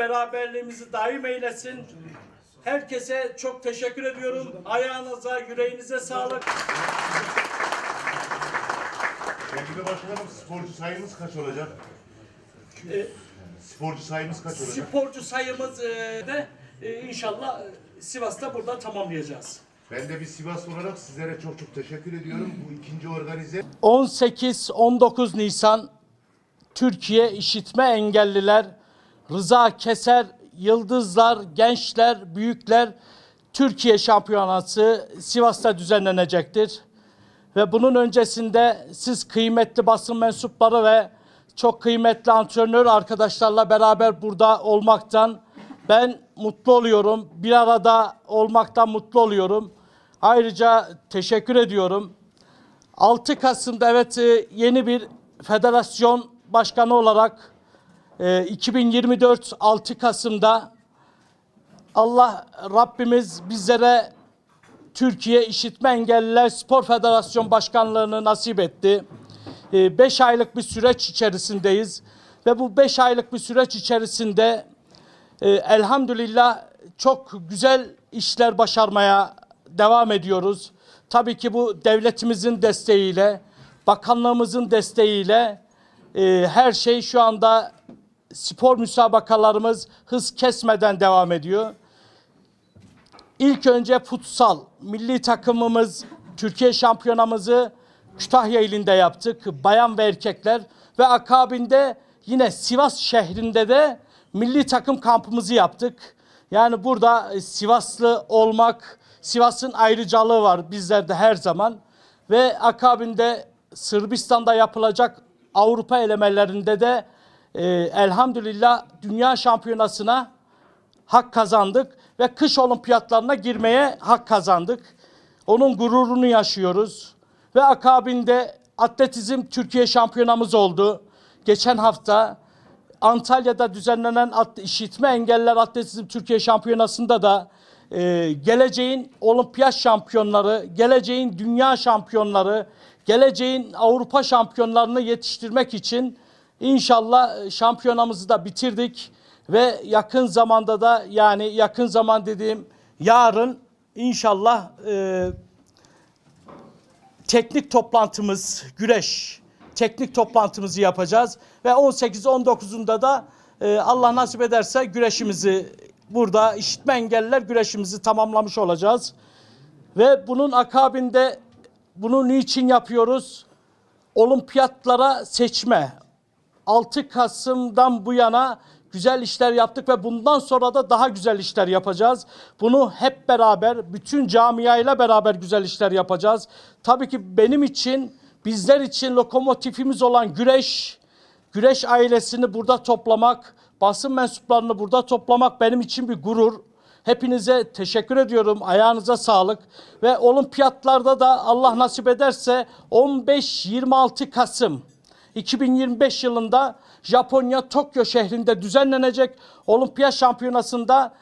beraberliğimizi daim eylesin. Herkese çok teşekkür ediyorum. Ayağınıza, yüreğinize sağlık. Sevgili başkanım sporcu sayımız kaç olacak? Ee, Sporcu sayımız kaç olacak? sporcu sayımız e, de e, inşallah e, Sivas'ta burada tamamlayacağız. Ben de bir Sivas olarak sizlere çok çok teşekkür ediyorum. Bu ikinci organize 18-19 Nisan Türkiye İşitme Engelliler Rıza Keser Yıldızlar Gençler Büyükler Türkiye Şampiyonası Sivas'ta düzenlenecektir. Ve bunun öncesinde siz kıymetli basın mensupları ve çok kıymetli antrenör arkadaşlarla beraber burada olmaktan ben mutlu oluyorum. Bir arada olmaktan mutlu oluyorum. Ayrıca teşekkür ediyorum. 6 Kasım'da evet e, yeni bir federasyon başkanı olarak e, 2024 6 Kasım'da Allah Rabbimiz bizlere Türkiye İşitme Engelliler Spor Federasyon Başkanlığı'nı nasip etti. 5 aylık bir süreç içerisindeyiz ve bu 5 aylık bir süreç içerisinde e, elhamdülillah çok güzel işler başarmaya devam ediyoruz. Tabii ki bu devletimizin desteğiyle, bakanlığımızın desteğiyle e, her şey şu anda spor müsabakalarımız hız kesmeden devam ediyor. İlk önce futsal milli takımımız Türkiye şampiyonamızı Kütahya ilinde yaptık. Bayan ve erkekler ve akabinde yine Sivas şehrinde de milli takım kampımızı yaptık. Yani burada e, Sivaslı olmak, Sivas'ın ayrıcalığı var bizlerde her zaman. Ve akabinde Sırbistan'da yapılacak Avrupa elemelerinde de e, elhamdülillah dünya şampiyonasına hak kazandık ve kış olimpiyatlarına girmeye hak kazandık. Onun gururunu yaşıyoruz. Ve akabinde atletizm Türkiye şampiyonamız oldu. Geçen hafta Antalya'da düzenlenen işitme engeller atletizm Türkiye şampiyonasında da e, geleceğin olimpiyat şampiyonları, geleceğin dünya şampiyonları, geleceğin Avrupa şampiyonlarını yetiştirmek için inşallah e, şampiyonamızı da bitirdik ve yakın zamanda da yani yakın zaman dediğim yarın inşallah e, teknik toplantımız güreş teknik toplantımızı yapacağız ve 18-19'unda da e, Allah nasip ederse güreşimizi burada işitme engelliler güreşimizi tamamlamış olacağız. Ve bunun akabinde bunu niçin yapıyoruz? Olimpiyatlara seçme. 6 Kasım'dan bu yana güzel işler yaptık ve bundan sonra da daha güzel işler yapacağız. Bunu hep beraber, bütün camiayla beraber güzel işler yapacağız. Tabii ki benim için, bizler için lokomotifimiz olan güreş, güreş ailesini burada toplamak, basın mensuplarını burada toplamak benim için bir gurur. Hepinize teşekkür ediyorum. Ayağınıza sağlık. Ve olimpiyatlarda da Allah nasip ederse 15-26 Kasım 2025 yılında Japonya Tokyo şehrinde düzenlenecek olimpiyat şampiyonasında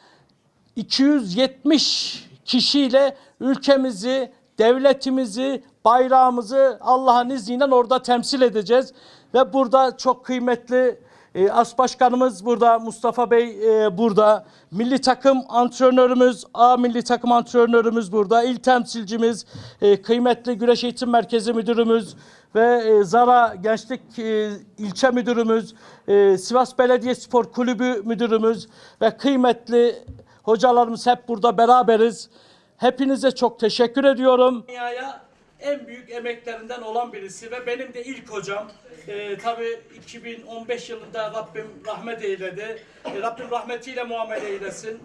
270 kişiyle ülkemizi, devletimizi, bayrağımızı Allah'ın izniyle orada temsil edeceğiz. Ve burada çok kıymetli e, As Başkanımız burada, Mustafa Bey e, burada, milli takım antrenörümüz, A milli takım antrenörümüz burada, il temsilcimiz, e, kıymetli Güreş Eğitim Merkezi Müdürümüz ve e, Zara Gençlik e, İlçe Müdürümüz, e, Sivas Belediye Spor Kulübü Müdürümüz ve kıymetli hocalarımız hep burada beraberiz. Hepinize çok teşekkür ediyorum. Dünyaya en büyük emeklerinden olan birisi ve benim de ilk hocam. Ee, tabii 2015 yılında Rabbim rahmet eyledi. Ee, Rabbim rahmetiyle muamele eylesin.